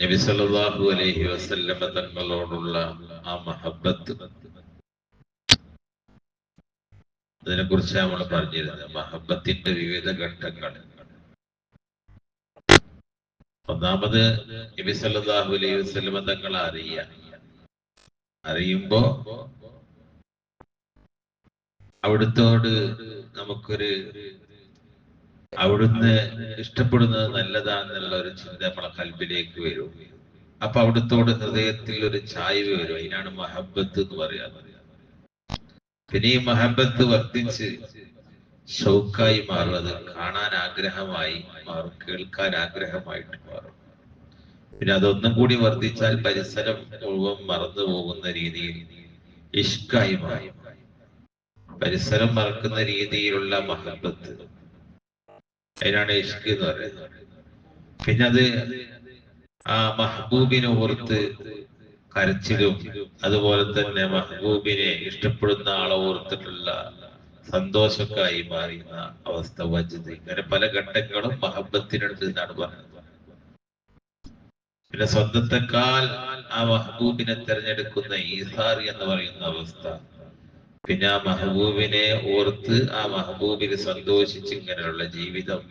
നബി സല്ലല്ലാഹു അലൈഹി വസല്ലമ തങ്ങളോടുള്ള ആ മഹബത്ത്. അതിനെ കുറിച്ച് നമ്മൾ പറഞ്ഞിരുന്നത് മഹബത്തിന്റെ വിവിധ ഘട്ടങ്ങൾ. ഒന്നാമത് നബി സല്ലല്ലാഹു അലൈഹി വസല്ലമ തങ്ങളെ അറിയാം അറിയുമ്പോ അവിടുത്തോട് നമുക്കൊരു അവിടുന്ന് ഇഷ്ടപ്പെടുന്നത് നല്ലതാണെന്നുള്ള ഒരു ചിന്ത നമ്മളെ കൽബിലേക്ക് വരും. അപ്പൊ അവിടുത്തോട് ഹൃദയത്തിൽ ഒരു ചായ്വ് വരും. അതിനാണ് മഹബത്ത് എന്ന് പറയാറ്. പിന്നെ ഈ മഹബത്ത് വർദ്ധിച്ച് ഷൗക്കായി മാറും അത് കാണാൻ ആഗ്രഹമായി മാറും കേൾക്കാൻ ആഗ്രഹമായിട്ട് മാറും. പിന്നെ അതൊന്നും കൂടി വർദ്ധിച്ചാൽ പരിസരം മുഴുവൻ മറന്നു പോകുന്ന രീതിയിൽ ഇഷ്കായി മാറും. പരിസരം മറക്കുന്ന രീതിയിലുള്ള മഹബത്ത്. അതിനാണ് ഇഷ്ക് എന്ന് പറയുന്നത്. പിന്നെ അത് ആ മഹബൂബിനെ ഓർത്ത് കരച്ചിലും അതുപോലെ തന്നെ മഹബൂബിനെ ഇഷ്ടപ്പെടുന്ന ആളെ ഓർത്തിട്ടുള്ള സന്തോഷക്കായി മാറുന്ന അവസ്ഥ വജത് ഇങ്ങനെ പല ഘട്ടങ്ങളും മഹബത്തിനടുത്ത് എന്നാണ് പറയുന്നത് പിന്നെ സ്വന്തത്തെക്കാൾ ആ മഹബൂബിനെ തെരഞ്ഞെടുക്കുന്ന ഈസാർ എന്ന് പറയുന്ന അവസ്ഥ. പിന്നെ ആ മഹബൂബിനെ ഓർത്ത് ആ മഹബൂബിൽ സന്തോഷിച്ച് ഇങ്ങനെയുള്ള ജീവിതം.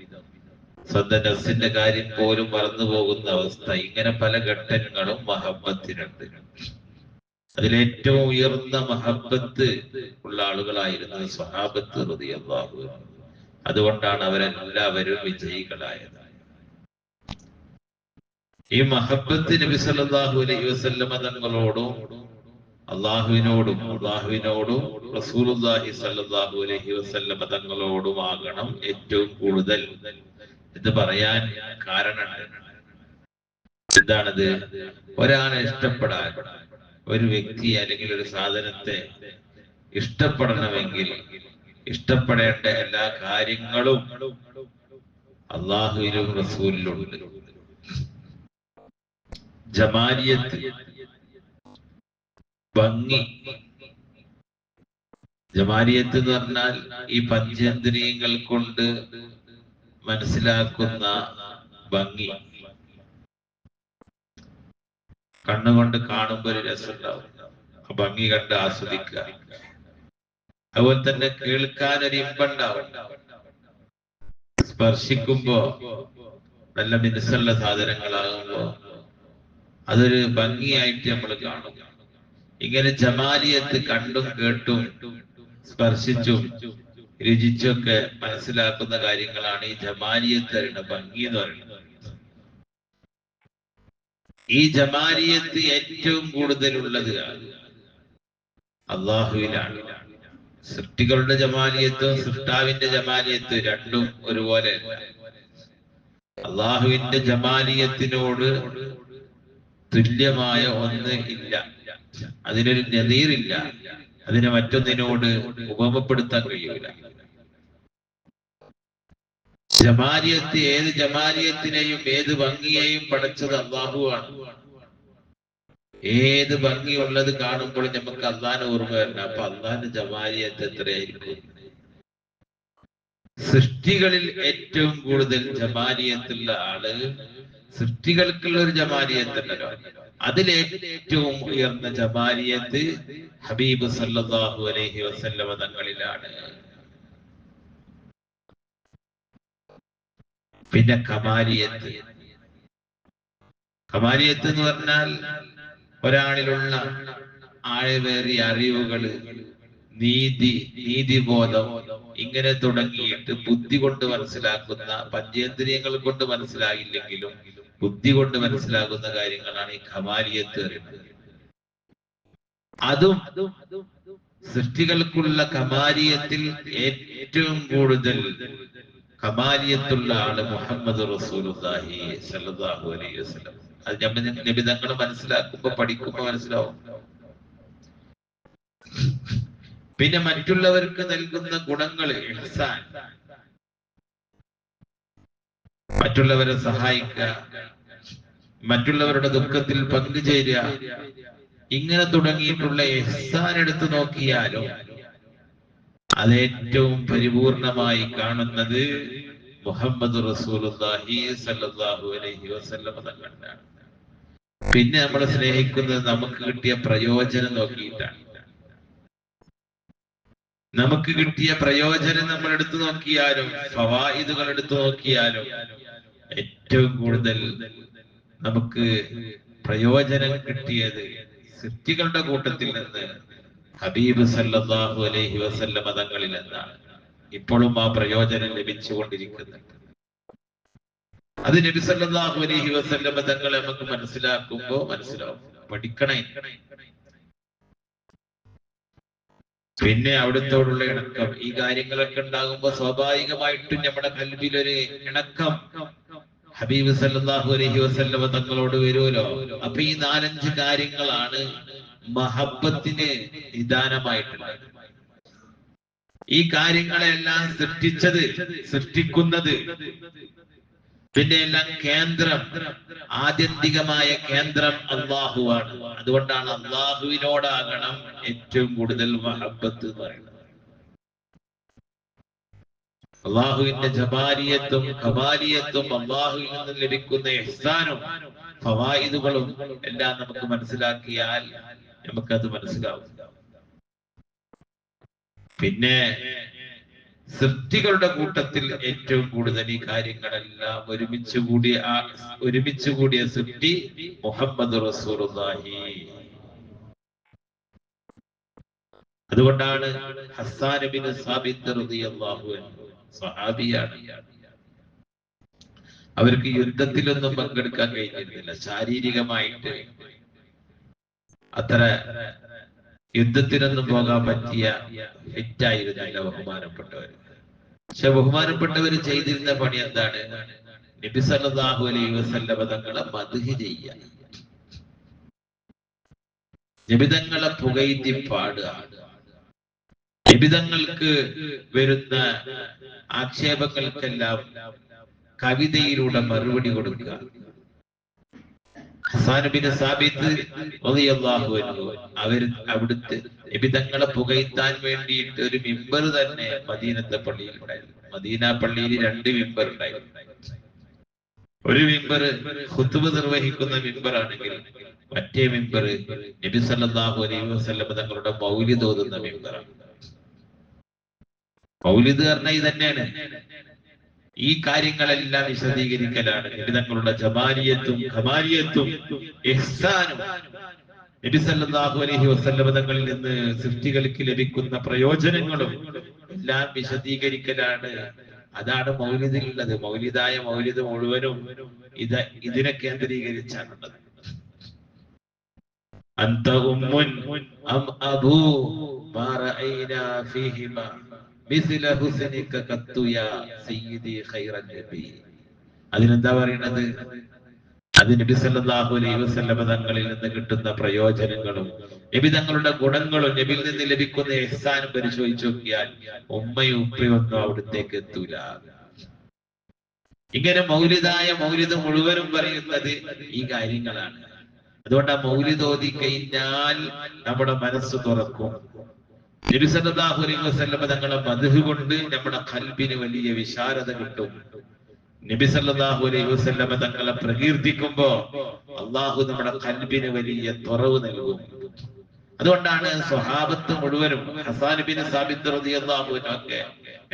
സ്വന്തം നഫ്സിന്റെ കാര്യം പോലും മറന്നു പോകുന്ന അവസ്ഥ. ഇങ്ങനെ പല ഘട്ടങ്ങളും മഹബത്തിനുണ്ട്. അതിലേറ്റവും ഉയർന്ന മഹബത്ത് ഉള്ള ആളുകളായിരുന്നു സ്വഹാബത്ത് ഹൃദയബാബു അതുകൊണ്ടാണ് അവരെല്ലാവരും വിജയികളായത്. ഈ മഹബത്ത് നബി സല്ലല്ലാഹു അലൈഹി വസല്ലമ തങ്ങളോടും അള്ളാഹുവിനോടും അള്ളാഹുവിനോടും റസൂലുള്ളാഹി സല്ലല്ലാഹു അലൈഹി വസല്ലമ തങ്ങളോടുമാകണം ഏറ്റവും കൂടുതൽ എന്ന് പറയാൻ കാരണം എന്താണത് ഒരാളെ ഇഷ്ടപ്പെടാൻ ഒരു വ്യക്തി അല്ലെങ്കിൽ ഒരു സാധനത്തെ ഇഷ്ടപ്പെടണമെങ്കിൽ ഇഷ്ടപ്പെടേണ്ട എല്ലാ കാര്യങ്ങളും അള്ളാഹുവിലും റസൂലിലുണ്ട്. ജമാലിയത്ത് ഭംഗി. ജമാലിയത്ത് എന്ന് പറഞ്ഞാൽ ഈ പഞ്ചേന്ദ്രിയങ്ങൾ കൊണ്ട് മനസ്സിലാക്കുന്ന ഭംഗി. കണ്ണുകൊണ്ട് കാണുമ്പോൾ ഒരു രസമുണ്ടാവും. ആ ഭംഗി കണ്ട് ആസ്വദിക്കുക. അതുപോലെ തന്നെ കേൾക്കാൻ ഒരു ഇമ്പുണ്ടാവും. സ്പർശിക്കുമ്പോ നല്ല മിനുസുള്ള സാധനങ്ങളാകുമ്പോ അതൊരു ഭംഗിയായിട്ട് നമ്മൾ കാണും. ഇങ്ങനെ ജമാലിയത്ത് കണ്ടും കേട്ടും സ്പർശിച്ചും രുചിച്ചൊക്കെ മനസ്സിലാക്കുന്ന കാര്യങ്ങളാണ് ഈ ജമാലിയത്ത് അറിയുന്ന ഭംഗി എന്ന് പറയുന്നത്. ഈ ജമാലിയത്ത് ഏറ്റവും കൂടുതലുള്ളത് അള്ളാഹുവിലാണ്. സൃഷ്ടികളുടെ ജമാലിയത്തും സൃഷ്ടാവിന്റെ ജമാലിയത്തും രണ്ടും ഒരുപോലെ അള്ളാഹുവിന്റെ ജമാലിയത്തിനോട് തുല്യമായ ഒന്ന് ഇല്ല. അതിനൊരു നദീറില്ല. അതിനെ മറ്റൊന്നിനോട് ഉപമപ്പെടുത്താൻ കഴിയൂല. ജമാലിയത്ത് ഏത് ജമാലിയത്തിനെയും ഏത് ഭംഗിയെയും പടച്ചത് അള്ളാഹുവാണ് ഏത് ഭംഗിയുള്ളത് കാണുമ്പോൾ നമുക്ക് അള്ളാഹിനെ ഓർമ്മ വരണം. അപ്പൊ അള്ളാന് ജമാലിയത്ത് എത്രയായിരിക്കും? സൃഷ്ടികളിൽ ഏറ്റവും കൂടുതൽ ജമാലിയത്തുള്ള ആൾ സൃഷ്ടികൾക്കുള്ള ഒരു ജമാലിയത്തുണ്ടല്ലോ അതിലേറ്റവും ഉയർന്ന ജമാലിയത്ത് ഹബീബ് സല്ലാഹു അലൈഹി വസല്ലമ തങ്ങളിലാണ്. പിന്നെ കമാലിയത്ത്. കമാലിയത്ത് എന്ന് പറഞ്ഞാൽ ഒരാളിലുള്ള ആഴവേറിയ അറിവുകൾ നീതി നീതിബോധം ഇങ്ങനെ തുടങ്ങിയിട്ട് ബുദ്ധി കൊണ്ട് മനസ്സിലാക്കുന്ന പഞ്ചേന്ദ്രിയങ്ങൾ കൊണ്ട് മനസ്സിലായില്ലെങ്കിലും ബുദ്ധി കൊണ്ട് മനസ്സിലാകുന്ന കാര്യങ്ങളാണ് ഈ ഖമാലിയത്ത് പറയുന്നത്. അതും സൃഷ്ടികൾക്കുള്ള കമാലിയത്തിൽ ഏറ്റവും കൂടുതൽ കമാലിയത്തുള്ള ആൾ മുഹമ്മദ് റസൂലുള്ളാഹി സല്ലല്ലാഹു അലൈഹി വസല്ലം. അത് നബി നിബിധങ്ങൾ മനസ്സിലാക്കുമ്പോ പഠിക്കുമ്പോ മനസ്സിലാവും. പിന്നെ മറ്റുള്ളവർക്ക് നൽകുന്ന ഗുണങ്ങൾ ഇഹ്സാൻ. മറ്റുള്ളവരെ സഹായിക്കുക മറ്റുള്ളവരുടെ ദുഃഖത്തിൽ പങ്കുചേരുക. ഇങ്ങനെ തുടങ്ങിയിട്ടുള്ള എഹ്സാൻ എടുത്തു നോക്കിയാലും അതേറ്റവും പരിപൂർണമായി കാണുന്നത് മുഹമ്മദ് സല്ലല്ലാഹു അലൈഹി വസല്ലം പിന്നെ നമ്മൾ സ്നേഹിക്കുന്നത് നമുക്ക് കിട്ടിയ പ്രയോജനം നോക്കിയിട്ടാണ്. നമുക്ക് കിട്ടിയ പ്രയോജനം നമ്മൾ എടുത്തു നോക്കിയാലും ഫവായിദുകൾ എടുത്തു നോക്കിയാലും ഏറ്റവും കൂടുതൽ നമുക്ക് പ്രയോജനം കിട്ടിയത് സൃഷ്ടികളുടെ കൂട്ടത്തിൽ നിന്ന് ഹബീബ് സല്ലല്ലാഹു അലൈഹി വസല്ലമ മതങ്ങളിൽ നിന്നാണ്. ഇപ്പോഴും ആ പ്രയോജനം ലഭിച്ചുകൊണ്ടിരിക്കുന്നുണ്ട്. അത് നബി സല്ലല്ലാഹു അലൈഹി വസല്ലമ മതങ്ങളെ നമുക്ക് മനസ്സിലാക്കുമ്പോ മനസ്സിലാവും. പഠിക്കണേ. പിന്നെ അവിടുത്തോടുള്ള ഇണക്കം. ഈ കാര്യങ്ങളൊക്കെ ഉണ്ടാകുമ്പോ സ്വാഭാവികമായിട്ടും നമ്മുടെ കൽവിലൊരു ഇണക്കം. ഹബീബ് സല്ലല്ലാഹു അലൈഹി വസല്ലമ തങ്ങളോട് വരുമല്ലോ. അപ്പൊ ഈ നാലഞ്ച് കാര്യങ്ങളാണ് മഹബത്തിന് നിദാനമായിട്ടുള്ളത്. ഈ കാര്യങ്ങളെല്ലാം സൃഷ്ടിച്ചത് സൃഷ്ടിക്കുന്നത് പിന്നെ എല്ലാം കേന്ദ്രം ആത്യന്തികമായ കേന്ദ്രം അള്ളാഹുവാണ് അതുകൊണ്ടാണ് അള്ളാഹുവിനോടാകണം ഏറ്റവും കൂടുതൽ മഹബത്ത് പറയുന്നത്. അള്ളാഹുവിന്റെ ജപാലിയത്വം കപാലിയത്വം അള്ളാഹുവിൽ നിന്ന് ലഭിക്കുന്ന എഹ്സാനും ഫവായിദുകളും എല്ലാം നമുക്ക് മനസ്സിലാക്കിയാൽ നമുക്കത് മനസ്സിലാവും. പിന്നെ സൃഷ്ടികളുടെ കൂട്ടത്തിൽ ഏറ്റവും കൂടുതൽ ഈ കാര്യങ്ങളെല്ലാം ഒരുമിച്ച് കൂടിയ ഒരുമിച്ച് കൂടിയ സൃഷ്ടി മുഹമ്മദ് റസൂലുള്ളാഹി. അതുകൊണ്ടാണ് അൻഹു സ്വഹാബിയാണ്. അവർക്ക് യുദ്ധത്തിലൊന്നും പങ്കെടുക്കാൻ കഴിഞ്ഞിരുന്നില്ല. ശാരീരികമായിട്ട് അത്ര യുദ്ധത്തിനൊന്നും പോകാൻ പറ്റിയ ഫിറ്റായിരുന്നില്ല ബഹുമാനപ്പെട്ടവർ പക്ഷെ ബഹുമാനപ്പെട്ടവർ ചെയ്തിരുന്ന പണി എന്താണ്? നബി സല്ലല്ലാഹു അലൈഹി വസല്ലമ തങ്ങളെ മദ്ഹ് ചെയ്യുക. നിബിതങ്ങളെ പുകഴ്ത്തി പാടുക. നിബിതങ്ങൾക്ക് വരുന്ന ആക്ഷേപങ്ങൾക്കെല്ലാം കവിതയിലൂടെ മറുപടി കൊടുക്കുക ഹസാനുബിന് സാബിത്ത് റളിയല്ലാഹു അൻഹു അവർ അവിടുത്തെ നിബിതങ്ങളെ പുകഴ്ത്താൻ വേണ്ടിയിട്ട് ഒരു മിമ്പർ തന്നെ മദീനത്തെ പള്ളിയിൽ ഉണ്ടായിരുന്നു. മദീന പള്ളിയിൽ രണ്ട് മിമ്പർ ഉണ്ടായിരുന്നു. ഒരു മിമ്പർ ഹുത്തുബ് നിർവഹിക്കുന്ന മെമ്പർ ആണെങ്കിൽ മറ്റേ മിമ്പർ നബി സല്ലല്ലാഹു അലൈഹി വസല്ലം തങ്ങളുടെ മൗലിദ് ഓതുന്ന മിമ്പറാണ് മൗലിദ് പറഞ്ഞ ഇത് തന്നെയാണ് ഈ കാര്യങ്ങളെല്ലാം വിശദീകരിക്കലാണ്. എബിതങ്ങളുടെ ജമാലിയത്തും ഖമാലിയത്തും ഇഹ്സാനും നബി സല്ലല്ലാഹു അലൈഹി വസല്ലം തങ്ങളിൽ നിന്ന് സൃഷ്ടികൾക്ക് ലഭിക്കുന്ന പ്രയോജനങ്ങളും എല്ലാം വിശദീകരിക്കലാണ്. അതാണ് മൗലിദിലുള്ളത്. മൗലിദായ മൗലിദ് മുഴുവനും ഇത് ഇതിനെ കേന്ദ്രീകരിച്ചാണുള്ളത്. അന്ത അതിനെന്താ പറയുന്നത് അത് നബി സല്ലല്ലാഹു അലൈഹി വസല്ലമ തങ്ങളിൽ നിന്ന് കിട്ടുന്ന പ്രയോജനങ്ങളും നബി തങ്ങളുടെ ഗുണങ്ങളും നബിയിൽ നിന്ന് ലഭിക്കുന്ന എഹ്സാനും പരിശോധിച്ചു നോക്കിയാൽ ഉമ്മയും ഉപ്പയും ഒന്നും അവിടത്തേക്ക് എത്തൂല. ഇങ്ങനെ മൗലിദായ മൗലിദ് മുഴുവനും പറയുന്നത് ഈ കാര്യങ്ങളാണ്. അതുകൊണ്ട് ആ മൗലിദ് ഓതി കഴിഞ്ഞാൽ നമ്മുടെ മനസ്സ് തുറക്കും നബി സല്ലല്ലാഹു അലൈഹി വസല്ലമ തങ്ങളെ മധു നമ്മുടെ കൽബിന് വലിയ വിശാലത കിട്ടും. നബി സല്ലല്ലാഹു അലൈഹി വസല്ലമ തങ്ങളെ പ്രകീർത്തിക്കുമ്പോ അള്ളാഹു നമ്മുടെ കൽബിന് വലിയ തുറവ് നൽകും. അതുകൊണ്ടാണ് സ്വഹാബത്ത് മുഴുവനും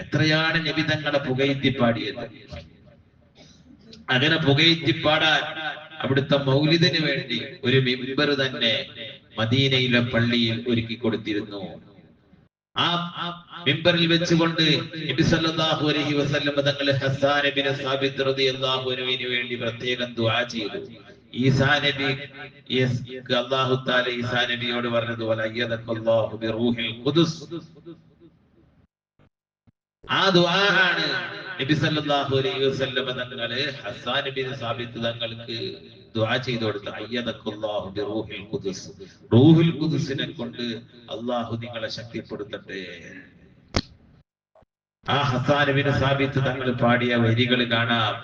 എത്രയാണ് നബി തങ്ങളെ പുകയത്തി പാടിയത് അങ്ങനെ പുകയത്തി പാടാൻ അവിടുത്തെ മൗലിദിന് വേണ്ടി ഒരു മിമ്പർ തന്നെ മദീനയിലെ പള്ളിയിൽ ഒരുക്കി കൊടുത്തിരുന്നു. ആ മിമ്പറിൽ വെച്ചുകൊണ്ട് നബി സല്ലല്ലാഹു അലൈഹി ഇബ്നു സാബിത് റളിയല്ലാഹു വേണ്ടി പ്രത്യേകം ദുആ ചെയ്തു. ഈസാ നബി അല്ലാഹു തആല നബിയോട് പറഞ്ഞതുപോലെ ബിറൂഹിൽ ആ ദുആ ആണ് നബി സല്ലല്ലാഹു അലൈഹി വസല്ലം തങ്ങൾ ഹസ്സാൻ ഇബ്നു സാബിത് തങ്ങൾക്ക് ദുആ ചെയ്തു കൊടുത്ത അയ്യദക്കല്ലാഹു ബിറൂഹിൽ ഖുദുസ് റൂഹുൽ ഖുദുസിനെ കൊണ്ട് അള്ളാഹു നിങ്ങളെ ശക്തിപ്പെടുത്തട്ടെ ആ ഹസാനുബിന് സാബിത്ത് തങ്ങൾ പാടിയ വരികൾ കാണാം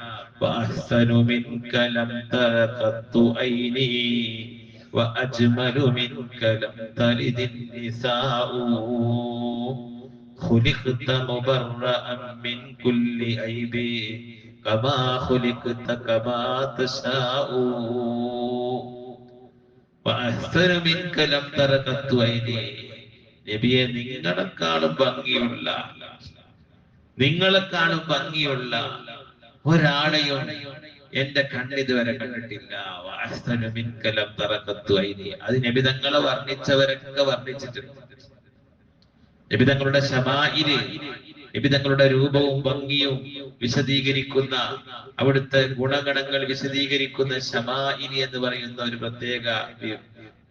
وأحسن منك لم تر قط عيني وأجمل منك لم تلد النساء خلقت مبرأ من كل عيب كما خلقت كما تشاء വഅഹ്സനു മിൻക ലം തറ ഖത്തു ഐനി. നബിയെ നിങ്ങളെക്കാളും ഭംഗിയുള്ള നിങ്ങളെക്കാളും ഭംഗിയുള്ള ഒരാളെയും എന്റെ കണ്ണിതുവരെ കണ്ടിട്ടില്ല വഅഹ്സനു മിൻക ലം തറ ഖത്തു ഐനി. അത് നബി തങ്ങളെ വർണ്ണിച്ചവരൊക്കെ വർണ്ണിച്ചിട്ടുണ്ട് നബി ശമായിര് നബി രൂപവും ഭംഗിയും വിശദീകരിക്കുന്ന അവിടുത്തെ ഗുണഗണങ്ങൾ വിശദീകരിക്കുന്ന ശമായിനി എന്ന് പറയുന്ന ഒരു പ്രത്യേക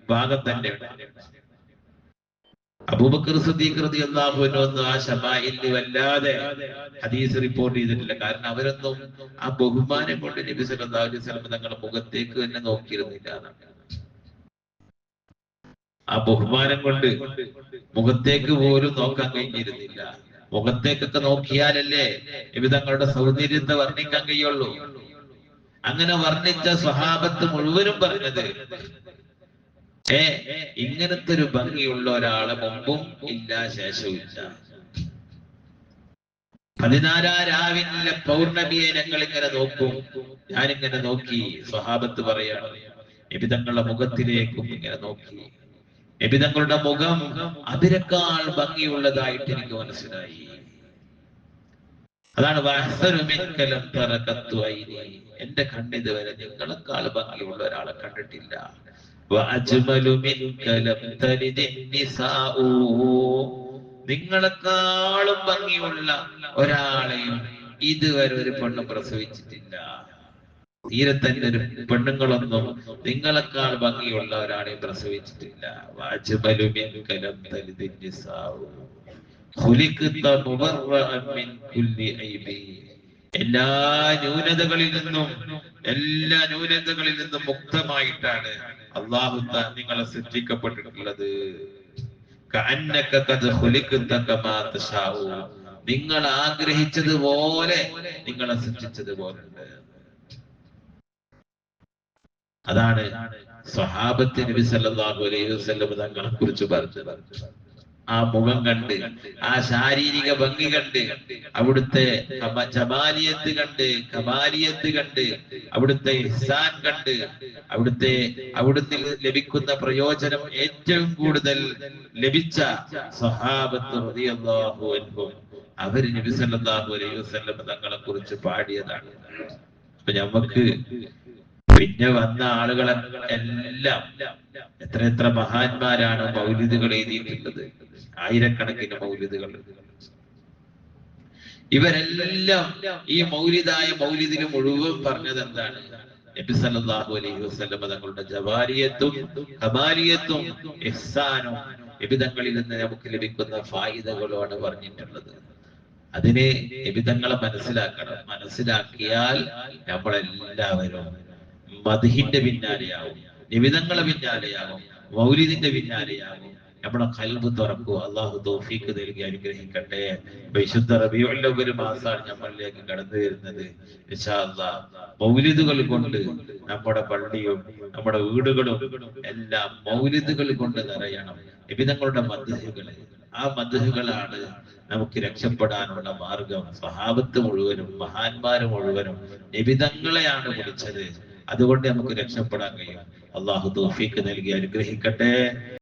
ഭാഗം തന്നെ അബൂബക്കർ റളിയല്ലാഹു അൻഹു ആ ശമായിലിന് വല്ലാതെ ഹദീസ് റിപ്പോർട്ട് ചെയ്തിട്ടില്ല കാരണം അവരൊന്നും ആ ബഹുമാനം കൊണ്ട് നബി അലൈഹി തങ്ങളുടെ മുഖത്തേക്ക് തന്നെ നോക്കിയിരുന്നില്ല. ആ ബഹുമാനം കൊണ്ട് മുഖത്തേക്ക് പോലും നോക്കാൻ കഴിഞ്ഞിരുന്നില്ല. മുഖത്തേക്കൊക്കെ നോക്കിയാലല്ലേ വിവിധങ്ങളുടെ സൗന്ദര്യത്തെ വർണിക്കാൻ കഴിയുള്ളൂ. അങ്ങനെ വർണിച്ച സ്വഹാബത്ത് മുഴുവനും പറഞ്ഞത് ഏ ഇങ്ങനത്തെ ഒരു ഭംഗിയുള്ള ഒരാളെ മുമ്പും ഇല്ല ശേഷവും ഇല്ല. പതിനാലാം രാവിലെ പൗർണമിയെ ഞങ്ങൾ ഇങ്ങനെ നോക്കും. ഞാനിങ്ങനെ നോക്കി സ്വഹാബത്ത് പറയാ നബിതങ്ങളുടെ മുഖത്തിലേക്കും ഇങ്ങനെ നോക്കി. നബിതങ്ങളുടെ മുഖം അതിനേക്കാൾ ഭംഗിയുള്ളതായിട്ട് എനിക്ക് മനസ്സിലായി അതാണ് വഅഹ്സനു തറക്കത്തു. എന്റെ കണ്ണിത് വരെ നിങ്ങളെക്കാൾ ഭംഗിയുള്ള ഒരാളെ കണ്ടിട്ടില്ല. നിങ്ങളെക്കാളും ഭംഗിയുള്ള ഒരാളെയും ഇതുവരെ ഒരു പെണ്ണ് പ്രസവിച്ചിട്ടില്ല തീരെ തന്നെ ഒരു പെണ്ണുങ്ങളൊന്നും നിങ്ങളെക്കാൾ ഭംഗിയുള്ള ഒരാളെയും പ്രസവിച്ചിട്ടില്ല. എല്ലാ ന്യൂനതകളിൽ നിന്നും എല്ലാ ന്യൂനതകളിൽ നിന്നും മുക്തമായിട്ടാണ് അള്ളാഹു നിങ്ങളെ സൃഷ്ടിക്കപ്പെട്ടിട്ടുള്ളത്. നിങ്ങൾ ആഗ്രഹിച്ചതുപോലെ നിങ്ങളെ സൃഷ്ടിച്ചതുപോലെ അതാണ് സ്വഹാബത്ത് നബി സല്ലല്ലാഹു അലൈഹി വസല്ലം തങ്ങളെ കുറിച്ച് പറഞ്ഞത്. ആ മുഖം കണ്ട് ആ ശാരീരിക ഭംഗി കണ്ട് അവിടുത്തെ ജമാലിയത്ത് കണ്ട് കമാലിയത്ത് കണ്ട് അവിടുത്തെ ഇഹ്സാൻ കണ്ട് അവിടുത്തെ അവിടുന്ന് ലഭിക്കുന്ന പ്രയോജനം ഏറ്റവും കൂടുതൽ ലഭിച്ച സഹാബത്ത് റളിയല്ലാഹു അൻഹും അവർ നബി സല്ലല്ലാഹു അലൈഹി വസല്ലം തങ്ങളെ കുറിച്ച് പാടിയതാണ്. അപ്പൊ നമുക്ക് പിന്നെ വന്ന ആളുകളെ എല്ലാം എത്ര എത്ര മഹാന്മാരാണ് മൗലിദുകൾ എഴുതിയിട്ടുള്ളത് ആയിരക്കണക്കിന് മൗലിദുകൾ. ഇവരെല്ലാം ഈ മൗലിദായ മൗലിദിന് മുഴുവൻ പറഞ്ഞത് എന്താണ്? നബി സല്ലല്ലാഹു അലൈഹി വസല്ലം തങ്ങളുടെ ജവാരിയത്തും കമാലിയത്തും ഇഹ്സാനും എബിതങ്ങളിൽ നിന്ന് നമുക്ക് ലഭിക്കുന്ന ഫായിദകളുമാണ് പറഞ്ഞിട്ടുള്ളത്. അതിനെ എബിതങ്ങളെ മനസ്സിലാക്കണം. മനസ്സിലാക്കിയാൽ നമ്മളെല്ലാവരും മധുഹിന്റെ പിന്നാലെയാവും നിബിതങ്ങളെ പിന്നാലെയാവും മൗലിദിന്റെ പിന്നാലെയാവും. നമ്മുടെ കൽബ് തുറക്കുക അള്ളാഹു തോഫീക്ക് നൽകി അനുഗ്രഹിക്കട്ടെ. വിശുദ്ധ റബിയുള്ള ഒരു മാസമാണ് നമ്മളിലേക്ക് കടന്നു വരുന്നത്. മൗലിദുകൾ കൊണ്ട് നമ്മുടെ പള്ളിയും നമ്മുടെ വീടുകളും എല്ലാം മൗലിദുകൾ കൊണ്ട് നിറയണം. നിബിതങ്ങളുടെ മദ്ഹുകൾ ആ മദ്ഹുകളാണ് നമുക്ക് രക്ഷപ്പെടാനുള്ള മാർഗം. സ്വഹാബത്ത് മുഴുവനും മഹാന്മാര് മുഴുവനും നിബിതങ്ങളെയാണ് വിളിച്ചത്. അതുകൊണ്ട് നമുക്ക് രക്ഷപ്പെടാൻ കഴിയും. അള്ളാഹു തോഫീക്ക് നൽകി അനുഗ്രഹിക്കട്ടെ.